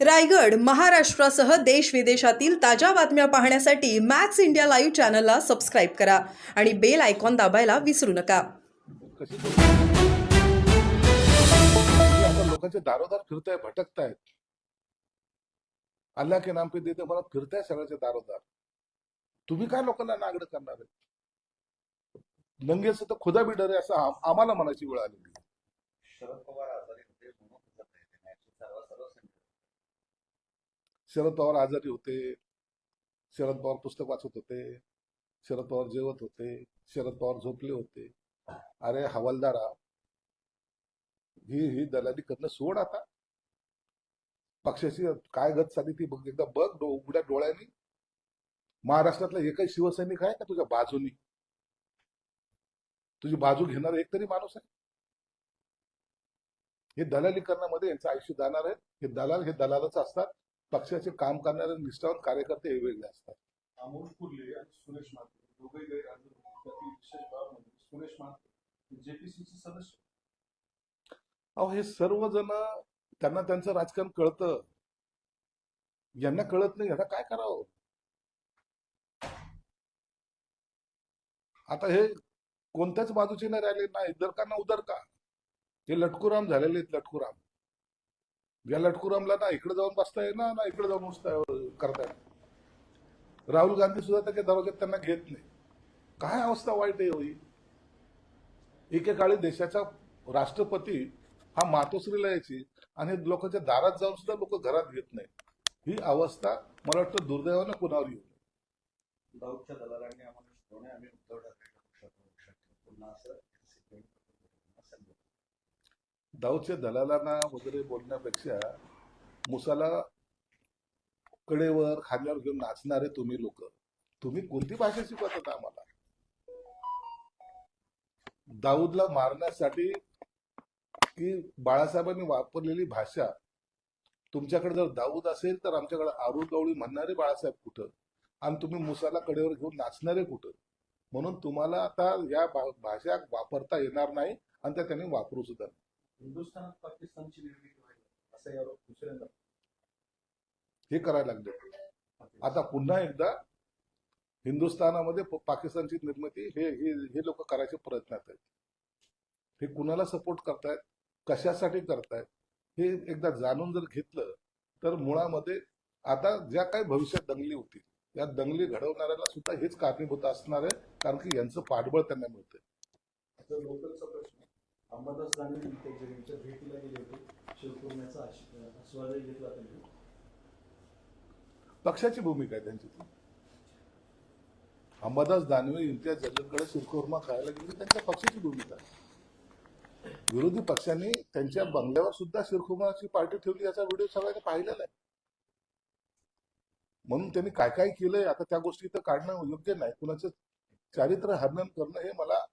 रायगड महाराष्ट्रासह देश विदेशातील ताज्या बातम्या पाहण्यासाठी मॅक्स इंडिया लाईव्ह चॅनलला सबस्क्राईब करा आणि बेल आयकॉन दाबायला विसरू नका. आता लोकांचे दारोदार फिरताय भटकतायत. अल्लाह के नाम पे देते मला फिरताय सगळ्याचे दारोदार. तुम्ही काय लोकांना नागड करणार आहे नंगेच तर खुदा बी डरे असं आम- आम्हाला म्हणायची वेळ आलेली आहे. शरद पवार आजारी होते म्हणून तुझा प्रयत्न आहे सर्व सर्व संघटना शरद पवार आजारी होते. शरद पवार पुस्तक वाचत होते. शरद पवार जेवत होते. शरद पवार झोपले होते. अरे हवालदारा ही ही दलाली करणं सोड आता. पक्षाची काय गत झाली ती बघ एकदा बघ डो- उघड्या डोळ्यांनी. महाराष्ट्रातला एकही शिवसैनिक आहे का तुझ्या बाजूनी? तुझी बाजू घेणारा एक तरी माणूस आहे? हे दलाली करण्यामध्ये यांचं आयुष्य जाणार आहे. हे दलाल हे दलालच असतात पक्षाचे काम करणारे निष्ठावान कार्यकर्ते हे वेगळे असतात. अमोल कुर्ले आणि सुरेश मात्रे दोघे गैरहजर विशेष बाब म्हणजे सुरेश मात्रे जेपीसीचे सदस्य. अहो हे सर्वजण त्यांना त्यांचं राजकारण कळतं. यांना कळत नाही ह्याला काय करावं? आता हे कोणत्याच बाजूचे नाही राहिले ना इधर का ना उधर का? हे लटकुराम झालेले आहेत लटकुराम. या लटकुरामला ना इकडे जाऊन बसता येईना ना इकडे जाऊन बसता करता येणार राहुल गांधी सुद्धा त्याच्या दरोग्यात त्यांना घेत नाही. काय अवस्था वाईट आहे होई एकेकाळी देशाचा राष्ट्रपती हा मातोश्रीला यायची आणि लोकांच्या दारात जाऊन सुद्धा लोक घरात घेत नाही. ही अवस्था मला वाटतं दुर्दैवानं कुणावर येऊ नये. दलालांनी आम्हाला शिकवणे आम्ही उद्धव ठाकरे पुन्हा असं दाऊदच्या दलालांना वगैरे बोलण्यापेक्षा मुसाला कडेवर खांद्यावर घेऊन नाचणारे तुम्ही लोक. तुम्ही कोणती भाषा शिकवत होता आम्हाला? दाऊदला मारण्यासाठी की बाळासाहेबांनी वापरलेली भाषा? तुमच्याकडे जर दाऊद असेल तर आमच्याकडे आरू गवळी म्हणणारे बाळासाहेब कुठं? आणि तुम्ही मुसाला कडेवर घेऊन नाचणारे कुठं? म्हणून तुम्हाला आता या भाषा वापरता येणार नाही आणि त्या त्यांनी वापरू सुद्धा हिंदुस्थानात पाकिस्तानची निर्मिती व्हायला. असा यावर दुसऱ्यांदा. हे करायला लागले. आता पुन्हा एकदा हिंदुस्थानामध्ये पाकिस्तानची निर्मिती हे हे लोक करायचे प्रयत्नात आहेत. हे कुणाला सपोर्ट करतायत? कशासाठी करतायत? हे एकदा जाणून जर घेतलं तर मुळामध्ये आता ज्या काही भविष्यात दंगली होती या दंगली घडवणाऱ्याला सुद्धा हेच कारणीभूत असणार आहे कारण की यांचं पाठबळ त्यांना मिळतंय. लोकलचा प्रश्न अंबादास दानवे त्यांच्या भेटीला गेले होते. शिवकुर्म्याचा आस्वादही घेतला त्यांनी. पक्षाची भूमिका आहे त्यांची ती. अंबादास दानवे इम्तियाज जलीलकडे शिरखोरमा खायला गेली त्यांच्या पक्षाची भूमिका आहे. विरोधी पक्षांनी त्यांच्या बंगल्यावर सुद्धा शिरखुर्माची पार्टी ठेवली याचा व्हिडिओ सगळ्यांनी पाहिलेला आहे. म्हणून त्यांनी काय काय केलंय आता त्या गोष्टी इथं काढणं योग्य नाही. कुणाचं चारित्र्य हरण करणं हे मला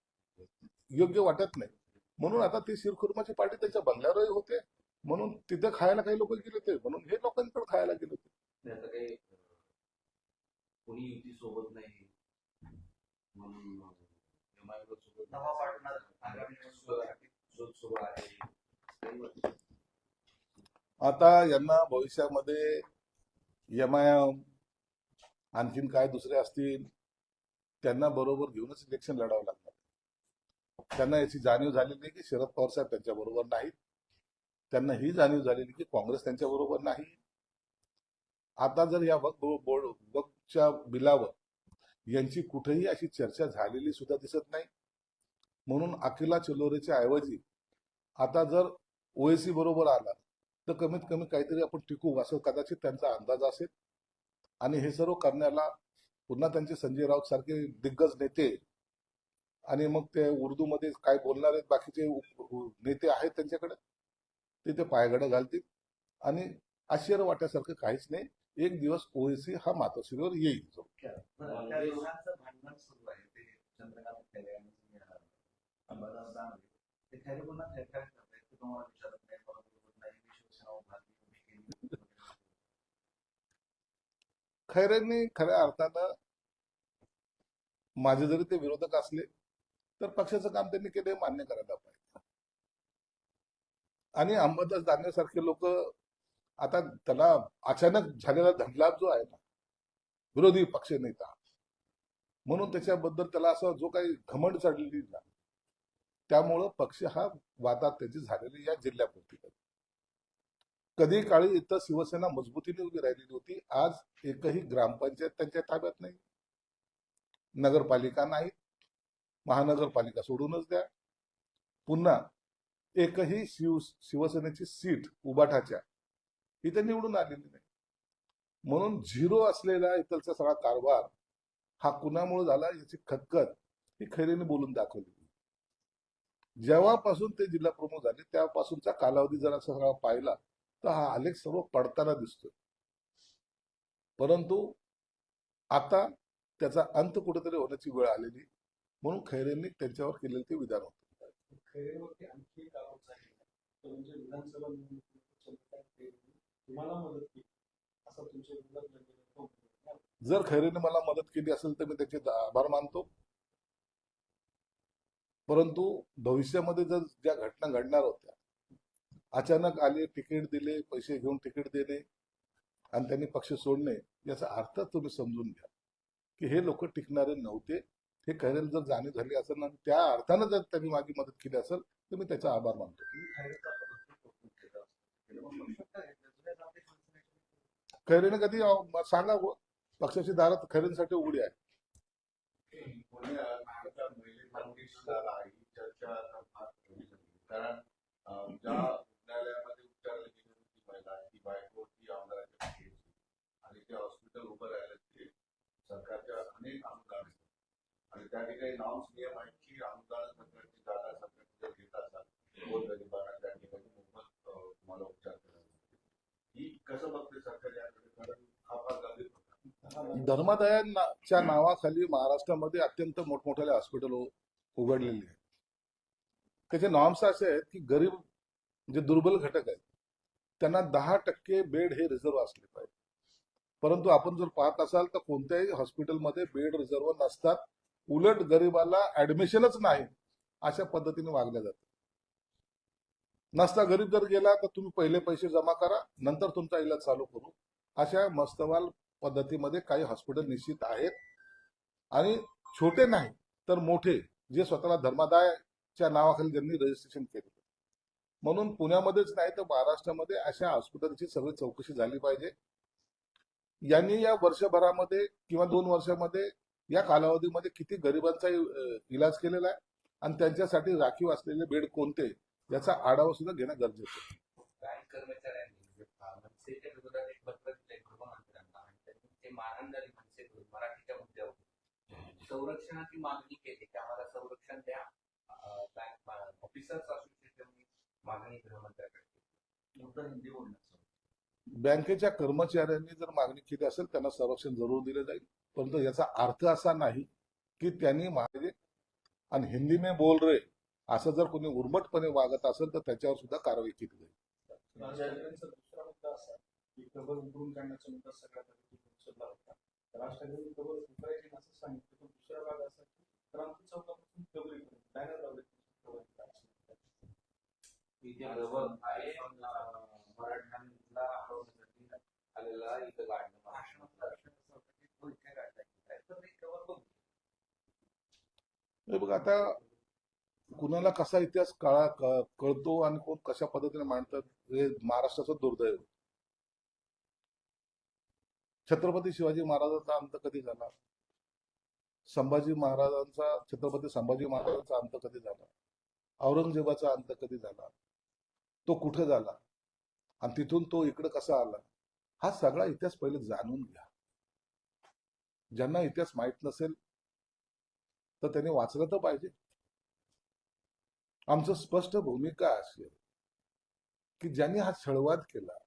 योग्य वाटत नाही. म्हणून आता ती शिरखुर्माची पार्टी त्यांच्या बंगल्यावरही होते. म्हणून तिथे खायला काही लोक गेले होते. म्हणून हे लोकांकडे खायला गेले होते. कोणी युती सोबत नाही. म्हणून. आता यांना भविष्यामध्ये एम आय एम आणखीन काय दुसरे असतील त्यांना बरोबर घेऊनच इलेक्शन लढावं लागणार. त्यांना याची जाणीव झालेली नाही की शरद पवार साहेब त्यांच्या बरोबर नाहीत. त्यांना ही जाणीव झालेली की काँग्रेस त्यांच्या बरोबर नाही. आता जर या वक्फ बोर्ड वक्फच्या बिलावर यांची कुठेही अशी चर्चा झालेली सुद्धा दिसत नाही. म्हणून अखिला चलोरेच्या ऐवजी आता जर ओएसी बरोबर आला तर कमीत कमी काहीतरी आपण टिकू असं कदाचित त्यांचा अंदाज असेल. आणि हे सर्व करण्याला पुन्हा त्यांचे संजय राऊत सारखे दिग्गज नेते आणि मग ते उर्दूमध्ये काय बोलणार आहेत बाकीचे नेते आहेत त्यांच्याकडे ते ते पायगडं घालतील. आणि आश्चर्य वाट्यासारखं काहीच नाही. एक दिवस ओएसी हा मातोश्रीवर येईल. खैरेंनी खऱ्या अर्थानं माझे जरी ते विरोधक असले तर पक्षाचं काम त्यांनी केलं मान्य करायला पाहिजे. आणि अंबादास दानवेसारखे लोक आता त्याला अचानक झालेला धनलाभ जो आहे ना विरोधी पक्ष नेता म्हणून त्याच्याबद्दल त्याला असं जो काही घमंड चढलेली ना त्यामुळं पक्ष हा वादात त्याची झालेली या जिल्ह्यापुरती कधी काळी इथं शिवसेना मजबूतीने उभी राहिलेली होती आज एकही ग्रामपंचायत त्यांच्या ताब्यात नाही. नगरपालिका नाही महानगरपालिका सोडूनच द्या. पुन्हा एकही शिव शिवसेनेची सीट उबाठाच्या इथे निवडून आलेली नाही. म्हणून झिरो असलेला इथलचा सगळा कारभार हा कुणामुळे झाला याची खतखत ही खैरेने बोलून दाखवली. जेव्हापासून ते जिल्हा प्रमुख झाले तेव्हापासूनचा कालावधी जर असा सगळा पाहिला तर हा आलेख सर्व पडताना दिसतोय. परंतु आता त्याचा अंत कुठेतरी होण्याची वेळ आलेली. म्हणून खैरेंनी त्यांच्यावर केलेले ते विधान होते खैरेवरती आणखी एक आरोप झालेला आहे. तो म्हणजे विधानसभा निवडणुकीत चंद्रकांत खैरेंनी तुम्हाला मदत केली असा तुमच्या विरोधात लढलेला तो उमेदवार. जर खैरेने मला मदत केली असेल तर मी त्याचे आभार मानतो परंतु भविष्यामध्ये जर ज्या घटना घडणार होत्या अचानक आले तिकीट दिले पैसे घेऊन तिकीट देणे आणि त्यांनी पक्ष सोडणे याचा अर्थ तुम्ही समजून घ्या की हे लोक टिकणारे नव्हते हे खैरेला जर जाणीव झाली असेल आणि त्या अर्थानं जर त्यांनी माझी मदत केली असेल तर मी त्याचा आभार मानतो. तुम्ही खैरेने कधी सांगा हो. पक्षाची दारात खैरेंसाठी उघडी आहे. कारण ज्या रुग्णालयामध्ये उपचार महिला ती बायको ती आमदाराच्या आणि ते हॉस्पिटल उभं राहिलं ते सरकारच्या अनेक आणि त्या ठिकाणी नॉर्म्स नियम आहेत की अनुदान सरकारची जागा सरकार घेत असतात गोरगरिबांना त्या ठिकाणी मोफत तुम्हाला उपचार करायला ही कसं बघते सरकार याकडे? कारण हा फार गंभीर धर्मादयांच्या नावाखाली महाराष्ट्रामध्ये अत्यंत मोठमोठ्याले हॉस्पिटल उघडलेली आहेत. त्याचे नॉर्म्स असे आहेत की गरीब जे दुर्बल घटक आहेत त्यांना दहा टक्के बेड हे रिझर्व असले पाहिजे. परंतु आपण जर पाहत असाल तर कोणत्याही हॉस्पिटलमध्ये बेड रिझर्व नसतात. उलट गरीबाला ऍडमिशनच नाही अशा पद्धतीने वागल्या जाते नसता गरीब जर गेला तर तुम्ही पहिले पैसे जमा करा नंतर तुमचा इलाज चालू करू. अशा मस्तवाल पद्धतीमध्ये काही हॉस्पिटल निश्चित आहेत. आणि छोटे नाही तर मोठे जे स्वतःला धर्मादायच्या नावाखाली ज्यांनी रजिस्ट्रेशन केले. म्हणून पुण्यामध्येच नाही तर महाराष्ट्रामध्ये अशा हॉस्पिटलची सगळी चौकशी झाली पाहिजे. यांनी या वर्षभरामध्ये किंवा दोन वर्षामध्ये या कालावधीमध्ये किती गरिबांचा इलाज केलेला आहे आणि त्यांच्यासाठी राखीव असलेले बेड कोणते याचा आढावा सुद्धा घेणं गरजेचं आहे. बँक कर्मचाऱ्यांनी मराठीच्या मुद्द्यावर संरक्षणाची मागणी केली की आम्हाला संरक्षण द्या. बँक ऑफिसर्स असोसिएशननी मागणी गृहमंत्र्याकडे हिंदी बोलण्याचं. बँकेच्या कर्मचाऱ्यांनी जर मागणी केली असेल त्यांना संरक्षण जरूर दिले जाईल. परंतु याचा अर्थ असा नाही की त्यांनी मागे आणि हिंदी में बोल रे असं जर कोणी उर्मटपणे वागत असेल तर त्याच्यावर सुद्धा कारवाई केली जाईल. मराठ्यांना आलेला इथं काढलं बघ आता कुणाला कसा इतिहास काळा कळतो आणि कोण कशा पद्धतीने मांडतात हे महाराष्ट्राचं दुर्दैव. छत्रपती शिवाजी महाराजांचा अंत कधी झाला? संभाजी महाराजांचा छत्रपती संभाजी महाराजांचा अंत कधी झाला? औरंगजेबाचा अंत कधी झाला? तो कुठे झाला? आणि तिथून तो इकडं कसा आला? हा सगळा इतिहास पहिले जाणून घ्या. ज्यांना इतिहास माहीत नसेल तर त्याने वाचलं तर पाहिजे. आमचं स्पष्ट भूमिका अशी आहे की ज्यांनी हा छळवाद केला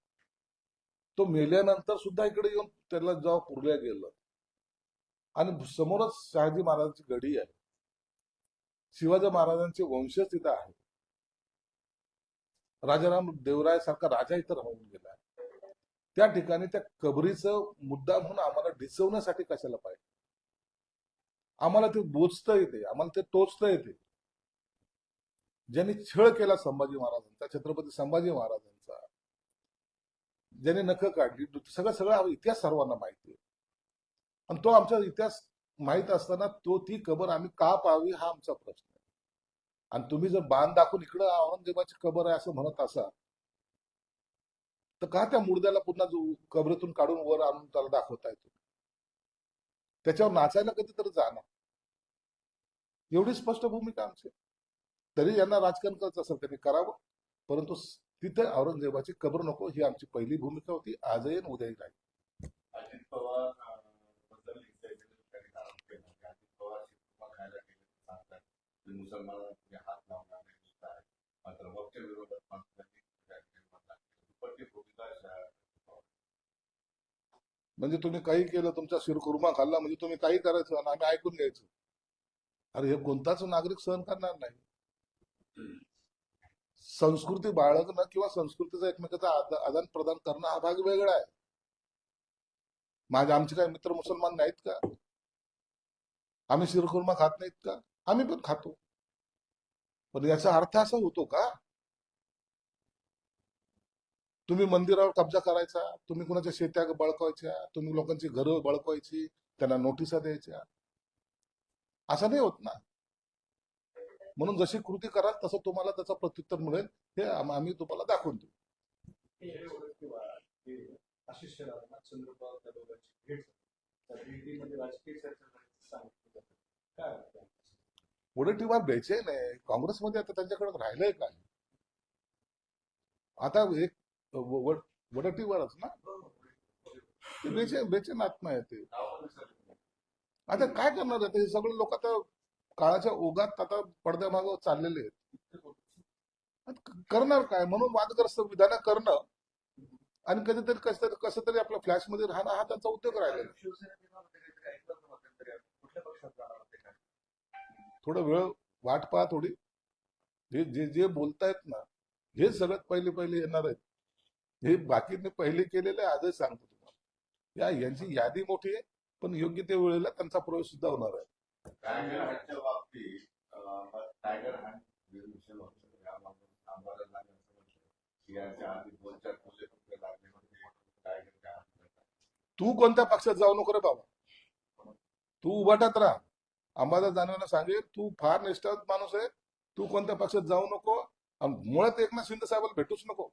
तो मेल्यानंतर सुद्धा इकडे येऊन त्याला जेव्हा पुरल्या गेलं. आणि समोरच शहाजी महाराजांची गडी आहे. शिवाजी महाराजांचे वंशज तिथं आहे राजाराम देवराय सारखा राजा इथं राहून गेला त्या ठिकाणी त्या कबरीचं मुद्दा म्हणून आम्हाला ढिसवण्यासाठी कशाला पाहिजे? आम्हाला ते बोचता येते आम्हाला ते टोचता येते. ज्यांनी छळ केला संभाजी महाराजांचा छत्रपती संभाजी महाराजांचा ज्याने नखं काढली सगळं सगळा इतिहास सर्वांना माहिती आहे. आणि तो आमचा इतिहास माहीत असताना तो ती कबर आम्ही का पाहावी हा आमचा प्रश्न आणि तुम्ही जर बाण दाखवून इकडं औरंगजेबाची कबर आहे असं म्हणत असाल तर का त्या मुर्द्याला पुन्हा कबरेतून काढून वर आणून त्याला दाखवताय तुम्ही? त्याच्यावर नाचायला कधीतरी जाणार. एवढी स्पष्ट भूमिका आमची तरी यांना राजकारण करायचं असेल त्यांनी करावं. परंतु तिथे औरंगजेबाची कबर नको ही आमची पहिली भूमिका होती. आजही उद्याही राहील अजित पवार अं, बद्दल इथे काही आरोप केला की अजित पवार शिवकुमार खायला गेले सांगतात की हात लावणार नाही मात्र विरोधात मात्र म्हणजे तुम्ही काही केलं तुमचा शिरखुर्मा खाल्ला म्हणजे तुम्ही काही करायचं आणि आम्ही ऐकून घ्यायचो. अरे हे कोणताच नागरिक सहन करणार नाही. संस्कृती बाळगणं किंवा संस्कृतीचा एकमेकाचा आदान प्रदान करणं हा भाग वेगळा आहे. माझे आमचे काही मित्र मुसलमान नाहीत का? आम्ही शिरखुर्मा खात नाहीत का? आम्ही पण खातो. पण याचा अर्थ असा होतो का? तुम्ही मंदिरावर कब्जा करायचा तुम्ही कुणाच्या शेत्या बळकवायच्या तुम्ही लोकांची घरं बळकवायची त्यांना नोटिसा द्यायच्या. असं नाही होत ना. म्हणून जशी कृती कराल तसं तुम्हाला त्याचं प्रत्युत्तर मिळेल हे आम्ही तुम्हाला दाखवून देऊ. आशिष भेट राजकीय चर्चा काय वडटीवार बेचैन आहे काँग्रेसमध्ये आता त्यांच्याकडे राहिलंय काय? आता एक व- वडटीवारच ना? ते बेचे बेचेन आत्मा आहे ते. आता काय करणार आहे ते? हे सगळे लोक आता काळाच्या ओघात आता पडद्यामाग चाललेले आहेत. करणार काय? म्हणून वादग्रस्त विधान करणं आणि कधीतरी कस तरी कसं तरी आपल्या फ्लॅशमध्ये राहणं हा त्यांचा उद्योग राहिलेला आहे. शिवसेनेत काहीतरी ऐकलं होतं मध्यंतरी कुठल्या पक्षात जाणार होते काय थोडं वेळ वाट पहा थोडी. हे जे जे बोलतायत ना हे सगळ्यात पहिले पहिले येणार आहेत. हे बाकीने पहिले केलेले आजच सांगतो तुम्हाला. या यांची यादी मोठी आहे पण योग्य त्या वेळेला त्यांचा प्रवेश सुद्धा होणार आहे. टायगर हंटच्या बाबतीत टायगर हंट तू कोणत्या पक्षात जाऊ नको रे बाबा. तू उभाटात राहा. अंबादास दानवेला सांगेल तू फार निष्ठावंत माणूस आहे तू कोणत्या पक्षात जाऊ नको आणि मुळात एकनाथ शिंदे साहेबाला भेटूच नको.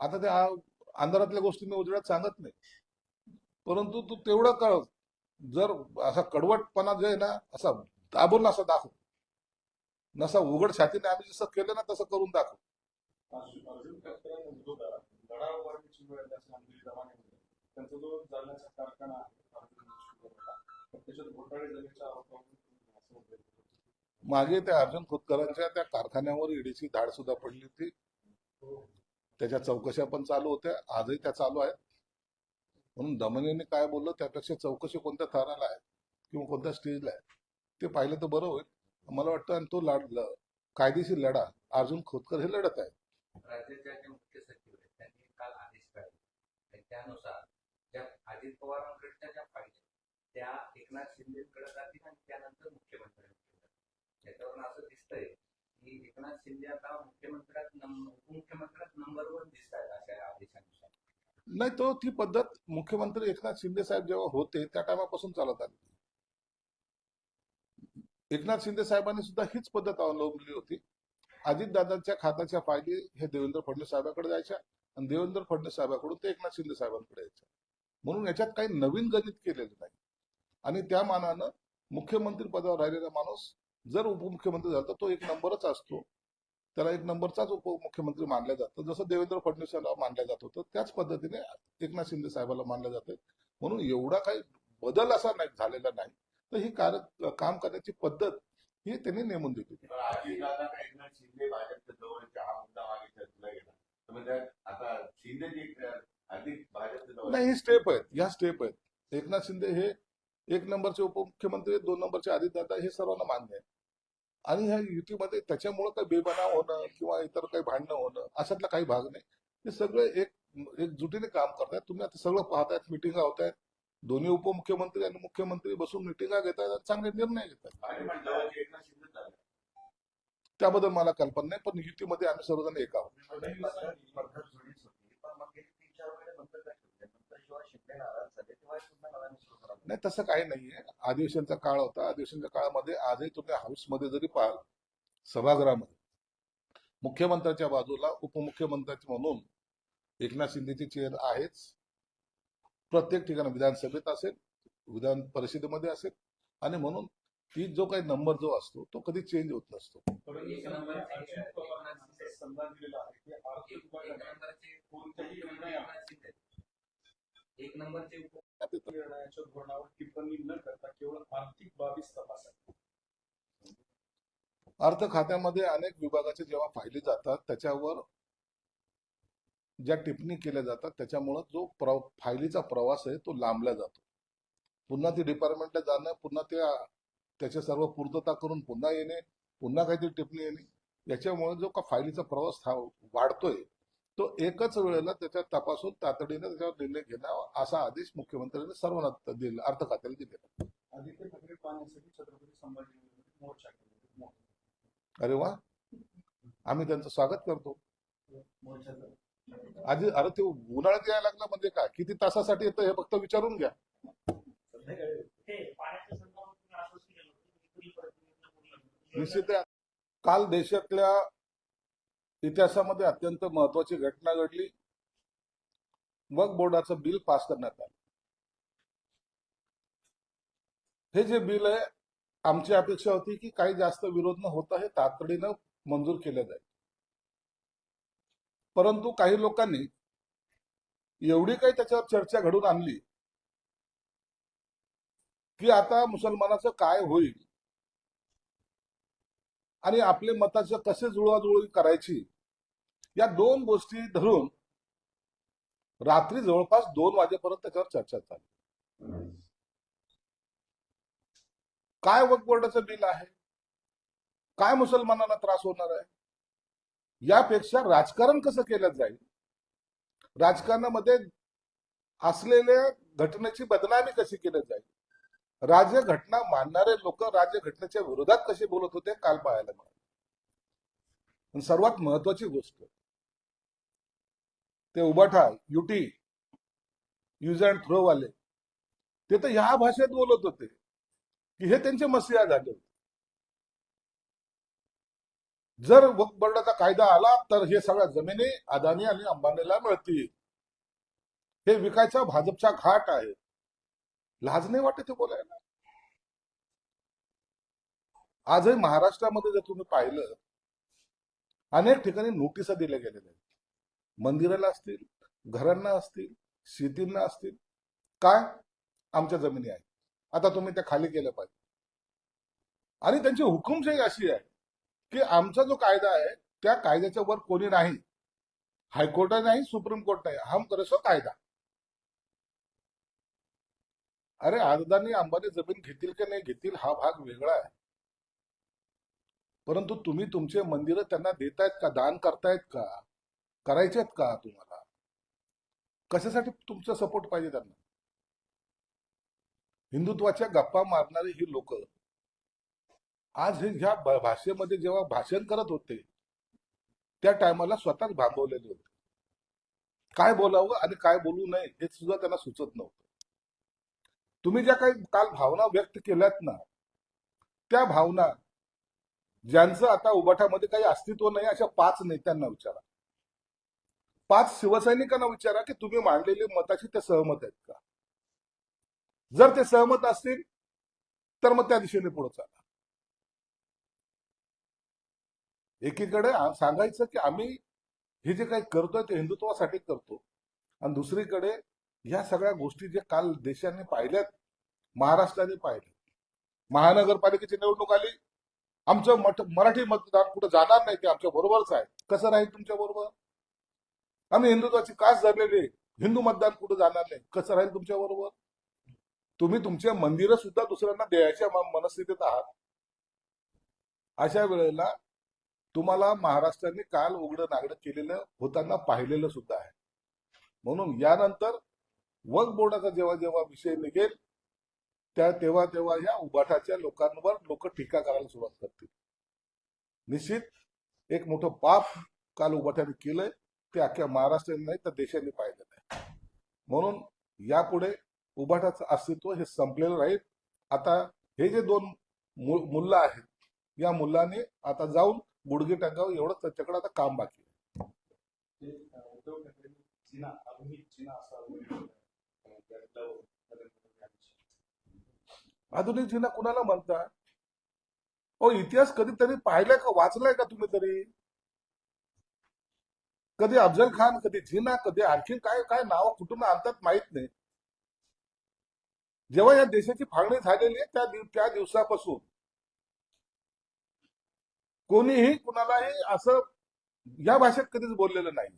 आता त्या अंधारातल्या गोष्टी मी उजेडात सांगत नाही. परंतु तू तेवढं कळ जर असा कडवटपणा जे आहे ना असा दाबून असा दाखव. नसा उघड छातीने आम्ही जसं केलं ना तसं करून दाखव. त्यांचा जो जालन्याचा कारखाना आहे त्याच्यात घोटाळे झाल्याच्या आरोपावरून. मागे त्या अर्जुन खोतकरांच्या त्या कारखान्यावर ईडीची धाड सुद्धा पडली होती. त्याच्या चौकशा पण चालू होत्या. आजही त्या चालू आहेत. म्हणून दमनेने काय बोललं त्यापेक्षा चौकशी कोणत्या थराला आहे किंवा कोणत्या स्टेजला आहे ते पाहिलं तर बरं होईल. मला वाटतं आणि तो लढ ल- कायदेशीर लढा अर्जुन खोतकर हे लढत आहे. राज्याच्या जे मुख्य सचिव आहेत त्यांनी काल आदेश काढले आणि त्यानुसार ज्या अजित पवारांकडच्या ज्या फायद्या त्या एकनाथ शिंदेकडे जातील आणि त्यानंतर मुख्यमंत्र्यांकडे जातील. याच्यावरून असं दिसतंय की एकनाथ शिंदे आता मुख्यमंत्र्यात उपमुख्यमंत्र्यात नंबर वन दिसत आहेत अशा आदेशानुसार. नाही तो ती पद्धत मुख्यमंत्री एकनाथ शिंदे साहेब जेव्हा होते त्या टायमापासून चालत आली. एकनाथ शिंदे साहेबांनी सुद्धा हीच पद्धत अवलंबली होती. अजितदादांच्या खात्याच्या फायली हे देवेंद्र फडणवीस साहेबांकडे जायच्या आणि देवेंद्र फडणवीस साहेबांकडून ते एकनाथ शिंदे साहेबांकडे यायच्या. म्हणून याच्यात काही नवीन गणित केलेलं नाही. आणि त्या मानानं मुख्यमंत्री पदावर राहिलेला माणूस जर उपमुख्यमंत्री झाला तर तो एक नंबरच असतो. त्याला एक नंबरचाच उपमुख्यमंत्री मानलं जातं. जसं देवेंद्र फडणवीसाला मानलं जात होतं त्याच पद्धतीने एकनाथ शिंदे साहेबाला मानलं जाते. म्हणून एवढा काही बदल असा नाही झालेला नाही. तर ही कार्य काम करण्याची पद्धत ही त्यांनी नेमून दिली पण आजी दादा का एकनाथ शिंदे भाजपच्या जवळच्या हा मुद्दा मागे चर्चेला गेला तर मग त्यात आता शिंदेची अधिक नाही ही स्टेप आहेत. ह्या स्टेप आहेत. एकनाथ शिंदे हे एक नंबरचे उपमुख्यमंत्री दोन नंबरचे आदित्यदादा हे सर्वांना मान्य आहे आणि ह्या युतीमध्ये त्याच्यामुळे काही बेबनाव होणं किंवा इतर काही भांडणं होणं अशातला काही भाग नाही. हे सगळे एक एकजुटीने काम करतायत. तुम्ही आता सगळं पाहतायत मिटिंगा होत आहेत दोन्ही उपमुख्यमंत्री आणि मुख्यमंत्री बसून मिटिंगा घेत आहेत आणि चांगले निर्णय घेतात त्याबद्दल मला कल्पना नाही पण युतीमध्ये आम्ही सर्वजण एक आहोत पद्धत पद्धत जुनीच होती पण मग गेली तीन चार वेळे बंद का ठेवले नंतर जेव्हा शिंदे नाराज झाले तेव्हा हे पुन्हा नव्याने सुरू करावं लागलं. नाही तसं काही नाहीये. अधिवेशनचा काळ होता. अधिवेशनच्या काळामध्ये आजही तुम्ही हाऊसमध्ये जरी पाहाल सभागृहामध्ये मुख्यमंत्र्याच्या बाजूला उपमुख्यमंत्र्याचे म्हणून एकनाथ शिंदेची चेअर आहेच. प्रत्येक ठिकाणी विधानसभेत असेल विधान परिषदेमध्ये असेल आणि म्हणून ती जो काही नंबर जो असतो तो कधी चेंज होत नसतो. एक नंबरचे निर्णयाच्या धोरणावर टिप्पणी न करता केवळ आर्थिक बाबीच तपासा अर्थ खात्यामध्ये अनेक विभागाचे जेव्हा फायली जातात त्याच्यावर ज्या टिप्पणी केल्या जातात त्याच्यामुळं जो प्र फायलीचा प्रवास आहे तो लांबला जातो. पुन्हा ती डिपार्टमेंटला जाणं पुन्हा त्या त्याच्या सर्व पूर्तता करून पुन्हा येणे पुन्हा काहीतरी टिप्पणी येणे याच्यामुळे जो का फायलीचा प्रवास हा वाढतोय तो एकच वेळेला त्याच्यात तपासून तातडीने त्याच्यावर निर्णय घेणं असा आदेश मुख्यमंत्र्यांनी सर्वांना दिला अर्थ खात्याला दिलेला. अरे वा. आम्ही त्यांचं स्वागत करतो. आधी अरे ते उन्हाळ्यात यायला लागलं म्हणजे काय? किती तासासाठी येतं हे फक्त विचारून घ्या. निश्चित. काल देशातल्या इतिहासामध्ये अत्यंत महत्वाची घटना घडली. मग बोर्डाचं बिल पास करण्यात आलं. हे जे बिल आहे आमची अपेक्षा होती की काही जास्त विरोध न होता हे तातडीनं मंजूर केले जाईल. परंतु काही लोकांनी एवढी काही त्याच्यावर चर्चा घडून आणली की आता मुसलमानाचं काय होईल? आणि आपले मताचं कसे जुळवाजुळवी करायची? या दोन गोष्टी धरून रात्री जवळपास दोन वाजेपर्यंत त्याच्यावर चर्चा चालली काय वक्फ बोर्डाचं बिल आहे? काय मुसलमानांना त्रास होणार आहे? यापेक्षा राजकारण कसं केलं जाईल? राजकारणामध्ये असलेल्या घटनेची बदनामी कशी केली जाईल? राज्य घटना मानणारे लोक राज्य घटनेच्या विरोधात कसे बोलत होते? काल पाहायला मिळाले. सर्वात महत्वाची गोष्ट ते Ubatha UT use and throw वाले. ते तर ह्या भाषेत बोलत होते की हे त्यांचे मसिया झाले. होते जर वक्फ बोर्डाचा कायदा आला तर हे सगळ्या जमिनी अदानी आणि अंबानीला मिळतील. हे विकायचा भाजपचा घाट आहे. लाज नाही वाटत ते बोलायला? आजही महाराष्ट्रामध्ये जर तुम्ही पाहिलं अनेक ठिकाणी नोटिसा दिल्या गेलेल्या आहेत. मंदिराला असतील घरांना असतील शेतींना असतील काय? आमच्या जमिनी आहेत. आता तुम्ही त्या खाली केल्या पाहिजे. आणि त्यांची हुकुमशाही अशी आहे की आमचा जो कायदा आहे त्या कायद्याच्या वर कोणी नाही. हायकोर्ट नाही सुप्रीम कोर्ट नाही. हम करसो कायदा. अरे आदानी अंबानी जमीन घेतील की नाही घेतील हा भाग वेगळा आहे. परंतु तुम्ही तुमचे मंदिर त्यांना देतायत का? दान करतायत का? करायचे आहेत का तुम्हाला? कशासाठी तुमचा सपोर्ट पाहिजे त्यांना? हिंदुत्वाच्या गप्पा मारणारी ही लोक. आज हे ह्या भाषेमध्ये जेव्हा भाषण करत होते त्या टायमाला स्वतःच भांबवलेले होते. काय बोलावं आणि काय बोलू नये हे सुद्धा त्यांना सुचत नव्हतं. तुम्ही ज्या काही काल भावना व्यक्त केल्यात ना त्या भावना ज्यांचं आता उबाठामध्ये काही अस्तित्व नाही अशा पाच नेत्यांना विचारा. पाच शिवसैनिकांना विचारा की तुम्ही मांडलेली मताशी ते सहमत आहेत का? जर ते सहमत असतील तर मग त्या दिशेने पुढे चाला. एकीकडे सांगायचं की आम्ही हे जे काही करतोय ते हिंदुत्वासाठी करतो. आणि दुसरीकडे ह्या सगळ्या गोष्टी जे काल देशाने पाहिल्यात महाराष्ट्राने पाहिल्या महानगरपालिकेची निवडणूक आली आमचं मठ मराठी मतदान कुठं जाणार नाही ते आमच्या बरोबरच आहे. कसं राहील तुमच्या बरोबर आम्ही हिंदुत्वाची कास झालेली हिंदू मतदान कुठं जाणार नाही? कसं राहील तुमच्या बरोबर? तुम्ही तुमचे मंदिरं सुद्धा दुसऱ्यांना द्यायच्या मनस्थितीत आहात. अशा वेळेला तुम्हाला महाराष्ट्राने काल उघडं नागडं केलेलं होताना पाहिलेलं सुद्धा आहे. म्हणून यानंतर वक्फ बोर्डाचा जेव्हा जेव्हा विषय निघेल त्या तेव्हा तेव्हा या उभाटाच्या लोकांवर लोक टीका करायला सुरुवात करतील. निश्चित एक मोठं पाप काल उभाट्याने केलंय. ते अख्ख्या महाराष्ट्राने नाही तर देशाने पाहिलेलं आहे म्हणून यापुढे उभाटाचं अस्तित्व हे संपलेलं राहील. आता हे जे दोन मु- मुल्ला आहेत या मुलांनी आता जाऊन गुडघे टाकावं एवढंच त्याच्याकडे आता काम बाकी आधुनिक जिना जिना कुणाला म्हणतात हो इतिहास कधीतरी पाहिलाय का वाचलाय का तुम्ही तरी? कधी अफजल खान कधी झीना कधी आणखी काय काय नाव कुठून आणतात माहीत नाही. जेव्हा या देशाची फाळणी झालेली आहे त्या दिव- त्या दिवसापासून कोणीही कुणालाही असं या भाषेत कधीच बोललेलं नाही.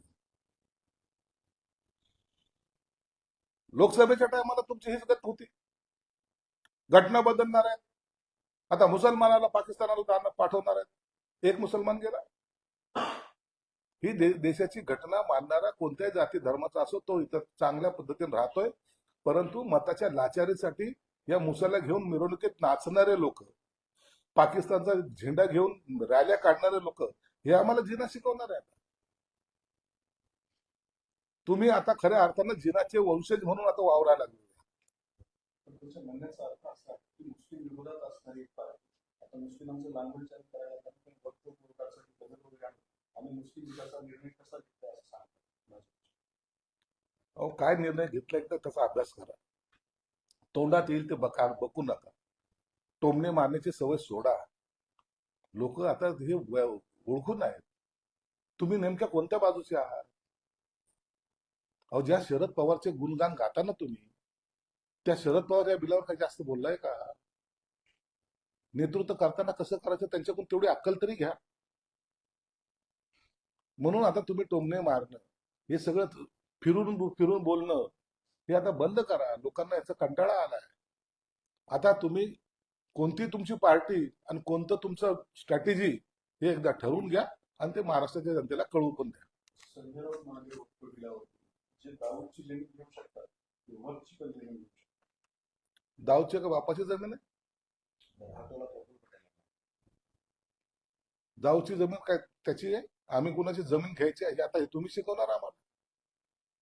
लोकसभेच्या टायमाला तुमची हीच गत होती. घटना बदलणार आहेत. आता मुसलमानाला पाकिस्तानाला दान पाठवणार आहेत. एक मुसलमान गेला. ही दे- देशाची घटना मानणारा कोणत्याही जाती धर्माचा असो तो इतर चांगल्या पद्धतीने राहतोय. परंतु मताच्या लाचारीसाठी या मुसाला घेऊन मिरवणुकीत नाचणारे लोक पाकिस्तानचा झेंडा घेऊन रॅल्या काढणारे लोक हे आम्हाला जिना शिकवणार आहे तुम्ही आता खऱ्या अर्थानं जिनाचे वंशज म्हणून आता वावरायला लागले. तुमच्या म्हणण्याचा अर्थ असा की मुस्लिम विरोधात असणारी एक पार्टी आता मुस्लिमांचं करायला आणि मुस्लिम लीगाचा निर्णय कसा घेतला असं सांगतात अहो काय निर्णय घेतला एकदा त्याचा अभ्यास करा. तोंडात येईल ते बका बकू नका. टोमणे मारण्याची सवय सोडा. लोक आता हे ओळखून आहेत. तुम्ही नेमक्या कोणत्या बाजूचे आहात? अहो ज्या शरद पवारचे गुणगान गाता ना तुम्ही त्या शरद पवार या बिलावर काही जास्त बोललाय का? नेतृत्व करताना कसं करायचं? त्यांच्याकडून तेवढी अक्कल तरी घ्या. म्हणून आता तुम्ही टोमणे मारणं हे सगळं फिरून फिरून बोलणं हे आता बंद करा. लोकांना याचा कंटाळा आलाय. आता तुम्ही कोणती तुमची पार्टी आणि कोणतं तुमचं स्ट्रॅटेजी हे एकदा ठरवून घ्या आणि ते महाराष्ट्राच्या जनतेला कळवू पण द्या. दाऊदची का बापाची जमीन आहे? दाऊदची जमीन काय त्याची आहे? आम्ही कुणाची जमीन घ्यायची आहे हे आता हे तुम्ही शिकवणार आम्हाला.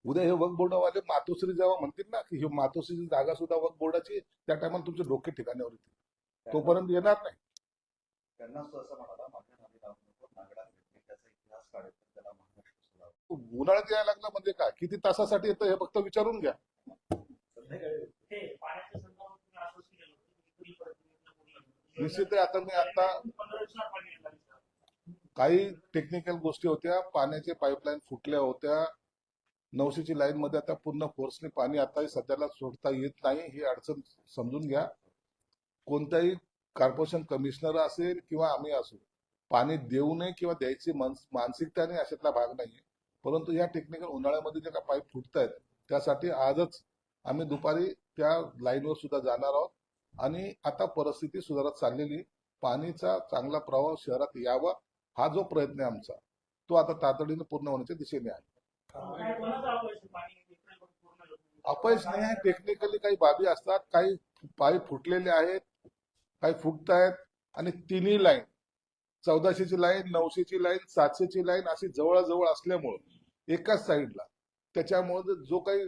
उद्या हे वक बोर्डवाले मातोश्री जेव्हा म्हणतील ना की ही मातोश्रीची जागा सुद्धा वक बोर्डाची त्या टायमाला तुमचे डोके ठिकाणावर येतील. तोपर्यंत येणार नाही. त्यांना तो असं म्हणाला माझ्या नावे नाव नको नागडा भेटणे त्याचा इतिहास काढेल तर त्याला महाराष्ट्र सुधारू उन्हाळ्यात यायला लागला म्हणजे काय? किती तासासाठी येतं हे फक्त विचारून घ्या. निश्चित आहे आता मी आता पंधरा दिवसात पाणी येणार आहे. काही टेक्निकल गोष्टी होत्या. पाण्याचे पाईपलाईन फुटल्या होत्या. नवशेची लाईन मध्ये आता पूर्ण फोर्सने पाणी आता सध्याला सोडता येत नाही. ही अडचण समजून घ्या. कोणत्याही कॉर्पोरेशन कमिशनर असेल किंवा आम्ही असू पाणी देऊ नये किंवा द्यायची मानसिकता नाही अशातला भाग नाहीये. परंतु या टेक्निकल उन्हाळ्यामध्ये जे का पाईप फुटत आहेत त्यासाठी आजच आम्ही दुपारी त्या लाईनवर सुद्धा जाणार आहोत. आणि आता परिस्थिती सुधारत चाललेली. पाणीचा चांगला प्रवाह शहरात यावा. हा जो प्रयत्न आहे आमचा तो आता तातडीने पूर्ण होण्याच्या दिशेने आहे. अपयश नाही आहे टेक्निकली काही बाबी असतात काही पाय फुटलेले आहेत काही फुटत आहेत आणि तिन्ही लाईन चौदाशेची लाईन नऊशेची लाईन सातशेची लाईन अशी जवळजवळ असल्यामुळं एकाच साईडला त्याच्यामुळे जो काही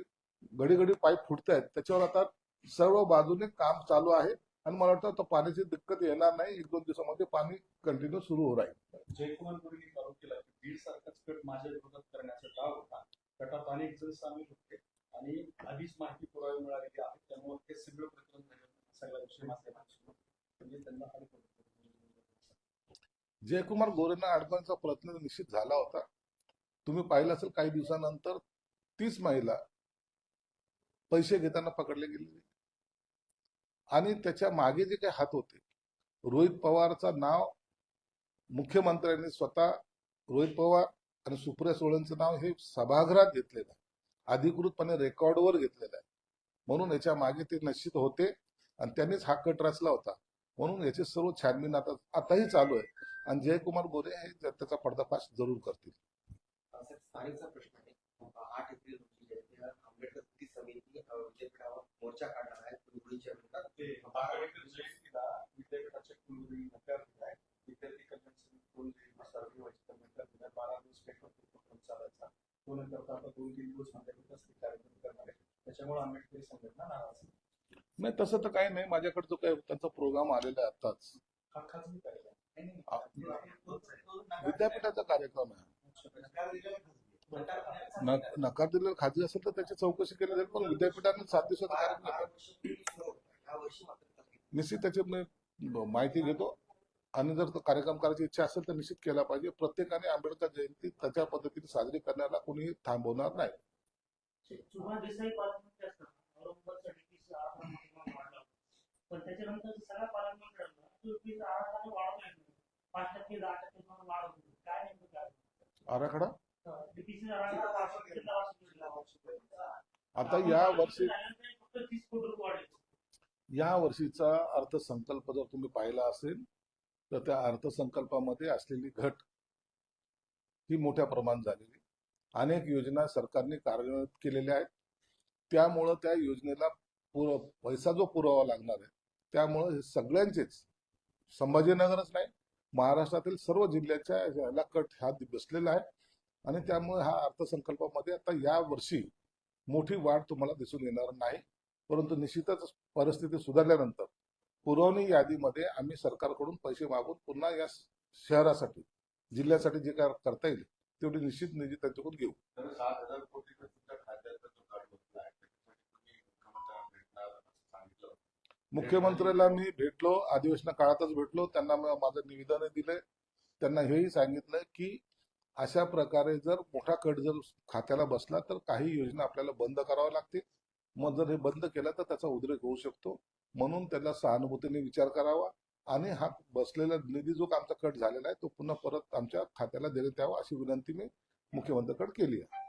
घडी घडी पाईप फुटत आहेत त्याच्यावर आता सर्व बाजूने काम चालू आहे. आणि मला वाटतं आता पाण्याची दिक्कत येणार नाही. एक दोन दिवसामध्ये पाणी कंटिन्यू सुरू हो राहील. जयकुमार गुरुंनी आरोप केला की बीड सारखाच कट माझ्या विरोधात करण्याचा डाव होता. गटात अनेक जण सामील होते आणि आधीच माहिती पुरावे मिळालेली आहे त्यामुळे ते सगळं प्रकरण झालं सगळ्या विषय माध्यमांशी म्हणजे त्यांना जयकुमार गोरेंना अडकवण्याचा प्रयत्न निश्चित झाला होता. तुम्ही पाहिलं असेल काही दिवसानंतर तीच महिला पैसे घेताना पकडले गेले. आणि त्याच्यामागे जे काही हात होते. रोहित पवारचं नाव मुख्यमंत्र्यांनी स्वतः रोहित पवार आणि सुप्रिया सुळेंचं नाव हे सभागृहात घेतलेलं आहे. अधिकृतपणे रेकॉर्डवर घेतलेलं आहे. म्हणून याच्या मागे ते निश्चित होते आणि त्यांनीच हा कट रचला होता. म्हणून याचे सर्व छानबीन आता आताही चालू आहे. आणि जयकुमार गोरे हे त्याचा पर्दाफाश जरूर करतील. आंबेडकर समिती अ, विद्यापीठावर मोर्चा काढणार आहे कुलगुरूंच्या विरोधात नकार दिलाय विद्यार्थी कल्याण समिती सर्वे व्हायचे बारा दिवस उपक्रम चालायचा. तो न करता आता दोन तीन दिवस माझ्याकडे कार्यक्रम करणार आहे त्याच्यामुळे आंबेडकरी संघटना नाराज. नाही तसं तर काही नाही. माझ्याकडे जो काही त्यांचा प्रोग्राम आलेला आहे हा नकार विद्यापीठाचा कार्यक्रम आहे. नकार दिलेला खाजगी. असेल तर त्याची चौकशी केली जाईल. पण विद्यापीठाने सात दिवसाचा कार्यक्रम खाजगी. निश्चित त्याची माहिती घेतो. आणि जर तो कार्यक्रम करायची इच्छा असेल तर निश्चित केला पाहिजे. प्रत्येकाने आंबेडकर जयंती त्याच्या पद्धतीने साजरी करण्याला कोणी थांबवणार नाही. आराखडा? आता या वर्षी या वर्षीचा अर्थसंकल्प जर तुम्ही पाहिला असेल तर त्या अर्थसंकल्पामध्ये असलेली घट ही मोठ्या प्रमाणात झालेली अनेक योजना सरकारने कार्यान्वित केलेल्या आहेत. त्यामुळं त्या योजनेला पुर पैसा जो पुरवावा लागणार आहे त्यामुळं सगळ्यांचेच संभाजीनगरच नाही महाराष्ट्रातील सर्व जिल्ह्याच्या याला कट हा बसलेला आहे. आणि त्यामुळे हा अर्थसंकल्पामध्ये आता या वर्षी मोठी वाढ तुम्हाला दिसून येणार नाही. परंतु निश्चितच परिस्थिती सुधारल्यानंतर पुरवणी यादीमध्ये आम्ही सरकारकडून पैसे मागून पुन्हा या शहरासाठी जिल्ह्यासाठी जे काय करता येईल तेवढी निश्चित निधी त्यांच्याकडून घेऊ. मुख्यमंत्र्याला मी भेटलो अधिवेशना काळातच भेटलो. त्यांना माझं निवेदन दिले. त्यांना हेही सांगितलं की अशा प्रकारे जर मोठा कट जर खात्याला बसला तर काही योजना आपल्याला बंद कराव्या लागतील. मग जर हे बंद केलं तर त्याचा उद्रेक होऊ शकतो. म्हणून त्याला सहानुभूतीने विचार करावा आणि हा बसलेला निधी जो आमचा कट झालेला आहे तो पुन्हा परत आमच्या खात्याला देण्यात यावा अशी विनंती मी मुख्यमंत्र्याकडे केली आहे.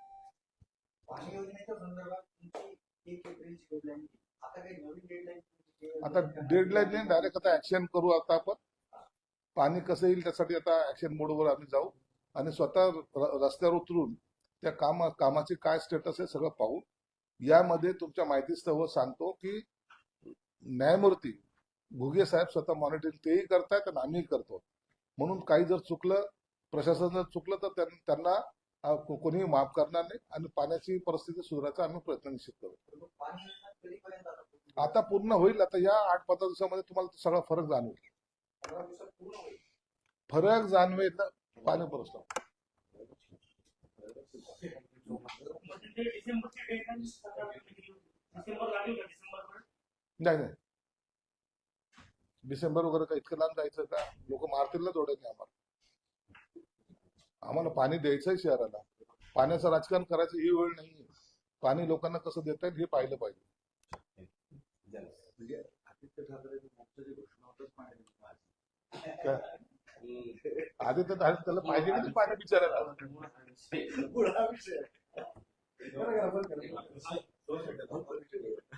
आता डेडलाईन डायरेक्ट आता ऍक्शन करू आता आपण. पाणी कसं येईल त्यासाठी आता ऍक्शन मोडवर आम्ही जाऊ. आणि स्वतः रस्त्यावर उतरून त्या कामा कामाचे काय स्टेटस आहे सगळं पाहू यामध्ये तुमच्या माहितीस्तव सांगतो की न्यायमूर्ती घुगे साहेब स्वतः मॉनिटरिंग तेही करतायत आणि आम्हीही करतो म्हणून काही जर चुकलं प्रशासन जर चुकलं तर त्यांना को- कोणीही माफ करणार नाही आणि पाण्याची परिस्थिती सुधारायचा आम्ही प्रयत्न निश्चित करू आता पूर्ण? होईल आता या आठ पंधरा दिवसामध्ये तुम्हाला सगळा फरक जाणवेल फरक जाणवेल ना पाणी प्रश्न ते डिसेंबरची डेडलाईन डिसेंबर लागेल का डिसेंबर पर्यंत नाही नाही. डिसेंबर वगैरे का इतकं लांब जायचं का? लोक मारतील ना जोडायचे आम्हाला. आम्हाला पाणी द्यायचंय शहराला. पाण्याचं राजकारण करायचं ही वेळ नाही. पाणी लोकांना कसं देता येईल हे पाहिलं पाहिजे. म्हणजे आदित्य आधी त्याला पाहिजे नाही पाणी बिचारायला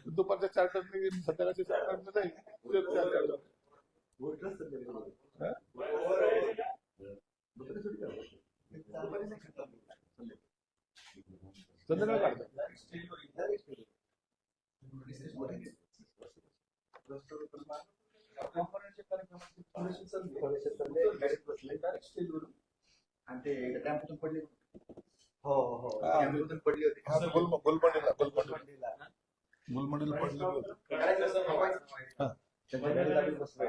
दुपारच्या चार टन संध्याकाळच्या चार टन नाही. संध्याकाळी काढतात हो हो हो. कॅमेऱ्यातून पडली होती. हा, ते गोल- गोलमंडीला गोलमंडीला. गोलमंडीला. पडलेलं होतं. त्याच्या घरी